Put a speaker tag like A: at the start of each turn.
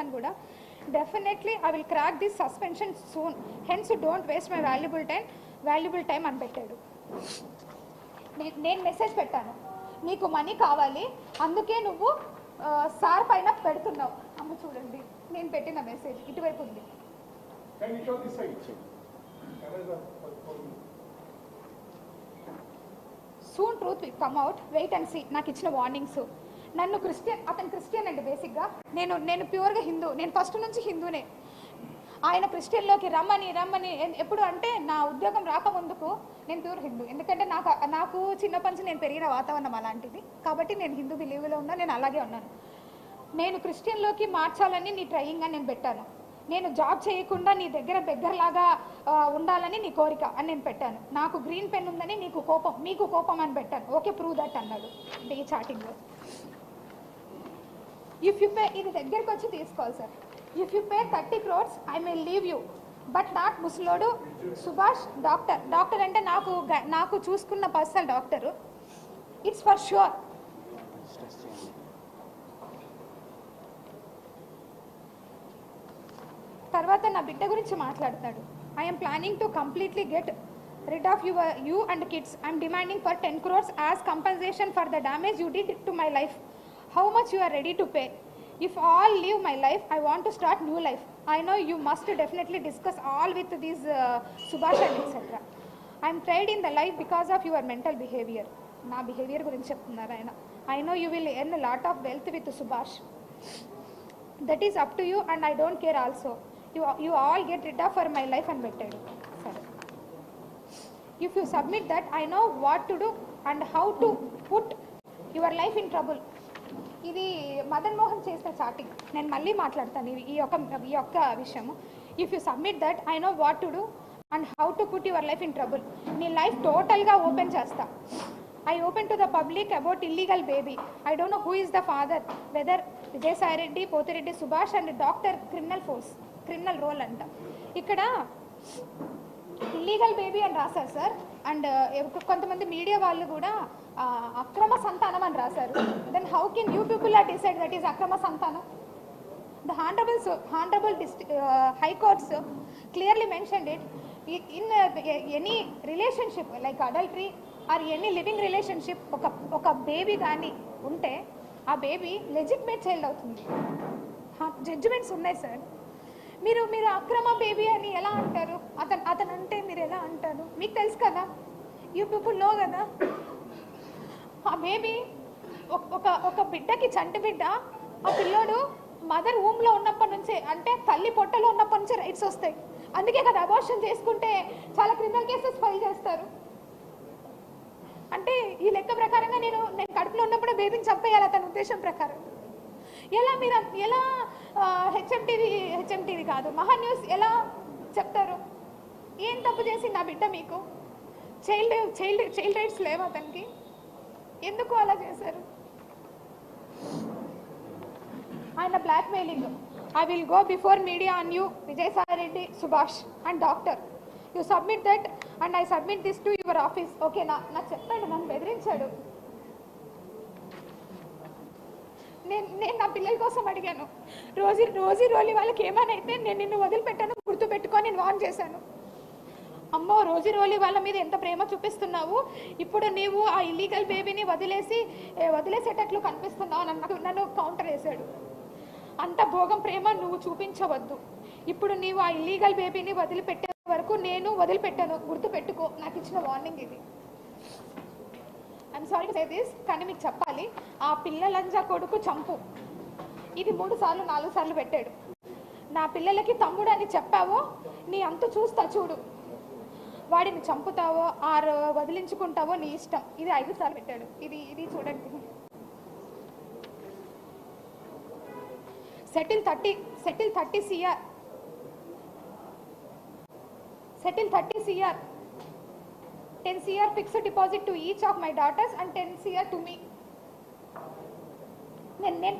A: చేస్తాను కూడా. Definitely I will crack this suspension soon hence don't waste my valuable time valuable time అని పెట్టాడు. నేను మెసేజ్ పెట్టాను. నీకు మనీ కావాలి అందుకే నువ్వు సార్ పైన పెడుతున్నావు. అమ్మ చూడండి నేను పెట్టిన మెసేజ్ ఇటువైపు ఉంది. Soon truth will come out wait and see నాకు ఇచ్చిన వార్నింగ్స్ నన్ను క్రిస్టియన్ అతను క్రిస్టియన్ అండి బేసిక్గా నేను నేను ప్యూర్గా హిందూ నేను ఫస్ట్ నుంచి హిందూనే ఆయన క్రిస్టియన్లోకి రమ్మని రమ్మని. ఎప్పుడు అంటే నా ఉద్యోగం రాకముందుకు నేను ప్యూర్ హిందూ ఎందుకంటే నాకు నాకు చిన్నప్పటి నుంచి నేను పెరిగిన వాతావరణం అలాంటిది. కాబట్టి నేను హిందూ బిలీవ్లో ఉన్నా నేను అలాగే ఉన్నాను. నేను క్రిస్టియన్లోకి మార్చాలని నీ ట్రయింగ్ అని నేను పెట్టాను. నేను జాబ్ చేయకుండా నీ దగ్గర బెగ్గరలాగా ఉండాలని నీ కోరిక అని నేను పెట్టాను. నాకు గ్రీన్ పెన్ ఉందని నీకు కోపం మీకు కోపం అని పెట్టాను. ఓకే ప్రూవ్ దట్ అన్నాడు. డే చాటింగ్లో ఇఫ్ యూ పే ఇది దగ్గరికి వచ్చి తీసుకోవాలి sir. If you pay thirty crores I may leave you. But not ముసలోడు సుభాష్ డాక్టర్. డాక్టర్ అంటే నాకు నాకు చూసుకున్న personal doctor. It's for sure తర్వాత నా బిడ్డ గురించి మాట్లాడతాడు. I'm planning to completely get rid of your you and kids I'm demanding for ten crores as compensation for the damage you did to my life how much you are ready to pay if all leave my life I want to start new life I know you must definitely discuss all with these Subhash and etcetera I'm tried in the life because of your mental behaviour నా behaviour గురించి చెప్తున్నారు ఆయన? I know you will earn lot of wealth with Subhash that is up to you and I don't care also you you all get rid of for my life అని పెట్టాడు సరే if you submit that I know what to do and how to put your life in trouble ఇది మదన్ మోహన్ చేసిన chatting నేను మళ్ళీ మాట్లాడతాను ఈ- ఈ యొక్క ఈ యొక్క విషయము. If you submit that I know what to do and how to put your life in trouble నీ లైఫ్ టోటల్గా ఓపెన్ చేస్తా. I open to the public about illegal baby I don't know who is the father whether Vijayasai Reddy Pothireddy Subhash and doctor criminal force criminal role అంట. ఇక్కడ illegal baby అని రాశారు sir. And కొంతమంది media వాళ్ళు కూడా అక్రమ సంతానం అని రాశారు. Then how can you people are decide that is అక్రమ సంతానం? The honourable honourable honorable high courts clearly mentioned it in any relationship like adultery or any living relationship ఒక ఒక బేబీ కానీ ఉంటే ఆ బేబీ లెజిట్మేట్ చైల్డ్ అవుతుంది. Judgements ఉన్నాయి sir మీరు మీరు అక్రమ బేబీ అని ఎలా అంటారు? అతను అతను అంటే మీరు ఎలా అంటారు? మీకు తెలుసు కదా? యూ పీపుల్ నో కదా? ఆ బేబీ ఒక ఒక బిడ్డకి చంటి బిడ్డ ఆ పిల్లోడు మదర్ ఊమ్లో ఉన్నప్పటి నుంచే అంటే తల్లి పొట్టలో ఉన్నప్పటి నుంచే రైట్స్ వస్తాయి. అందుకే కదా అబార్షన్ చేసుకుంటే చాలా క్రిమినల్ కేసెస్ ఫైల్ చేస్తారు. అంటే ఈ లెక్క ప్రకారంగా నేను నేను కడుపులో ఉన్నప్పుడే బేబీని చంపేయాలి అతని ఉద్దేశం ప్రకారం. ఎలా మీరు ఎలా అన్- ఎలా హెచ్ఎంటీవీ హెచ్ఎంటీవీ కాదు. మహా న్యూస్ ఎలా చెప్తారు? ఏం తప్పు చేసింది నా బిడ్డ మీకు? చైల్డ్ చైల్డ్ చైల్డ్ రైట్స్ లేవు అతనికి ఎందుకు అలా చేశారు? ఆయన blackmailing. I will go before media on you Vijayasai Reddy Subhash and doctor you submit that and I submit this to your office ఓకేనా నాకు చెప్పాడు నన్ను బెదిరించాడు. నేను నేను నా పిల్లల కోసం అడిగాను. రోజు రోజు రోజు వాళ్ళకి ఏమైనా అయితే నేను నిన్ను వదిలిపెట్టాను గుర్తు పెట్టుకొని నేను వాన్ చేశాను. అమ్మో రోజు రోజు వాళ్ళ మీద ఎంత ప్రేమ చూపిస్తున్నావు? ఇప్పుడు నీవు ఆ ఇల్లీగల్ బేబీని వదిలేసి వదిలేసేటట్లు కనిపిస్తున్నావు నన్ను నన్ను కౌంటర్ వేశాడు. అంత భోగం ప్రేమ నువ్వు చూపించవద్దు. ఇప్పుడు నీవు ఆ ఇల్లీగల్ బేబీని వదిలిపెట్టే వరకు నేను వదిలిపెట్టాను. గుర్తు పెట్టుకో నాకు ఇచ్చిన వార్నింగ్ ఇది. సారీ సే దిస్ కానీ మీకు చెప్పాలి ఆ పిల్లలంజా కొడుకు చంపు. ఇది మూడు సార్లు నాలుగు సార్లు పెట్టాడు. నా పిల్లలకి తమ్ముడు అని చెప్పావో నీ అంతు చూస్తా చూడు. వాడిని చంపుతావో ఆరు వదిలించుకుంటావో నీ ఇష్టం. ఇది ఐదు సార్లు పెట్టాడు. ఇది ఇది చూడండి. Settle thirty settle thirty CR. Settle thirty CR. Ten CR fixed deposit to each of my daughters and ten CR to me నేను నేను